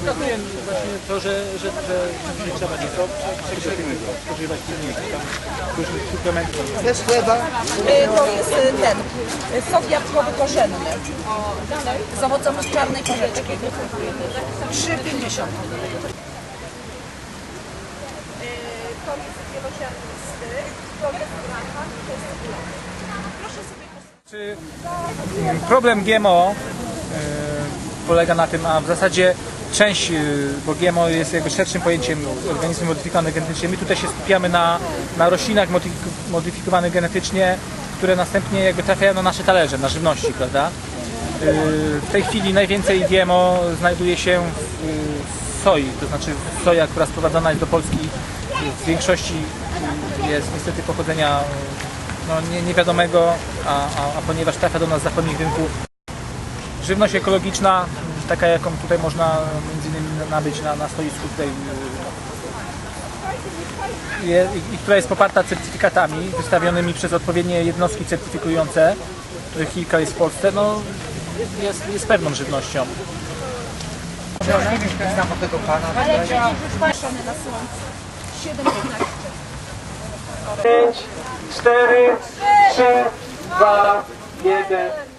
Pokazuję właśnie to, że, że, że nie trzeba nic spożywać pilniejszych, tam różnych suplementów. Bez chleba. Y, To jest y, ten y, sok jabłkowy korzenny z z czarnej korzeczki. 3,50. Czy problem GMO e, polega na tym, a w zasadzie część, e, bo GMO jest jakby szerszym pojęciem organizmy modyfikowane genetycznie. My tutaj się skupiamy na, na roślinach modyfik- modyfikowanych genetycznie, które następnie jakby trafiają na nasze talerze, na żywności, prawda? E, W tej chwili najwięcej GMO znajduje się w soi, to znaczy soja, która sprowadzana jest do Polski w większości jest niestety pochodzenia no, nie, niewiadomego, a, a, a ponieważ trafia do nas z zachodnich rynków, żywność ekologiczna, taka jaką tutaj można między innymi nabyć na, na stoisku tutaj je, i, i która jest poparta certyfikatami wystawionymi przez odpowiednie jednostki certyfikujące, których kilka jest w Polsce, no jest, jest pewną żywnością. Też znam od tego pana. Paszony na słońcu. 7,15. 5, 4, 3, 2, 1.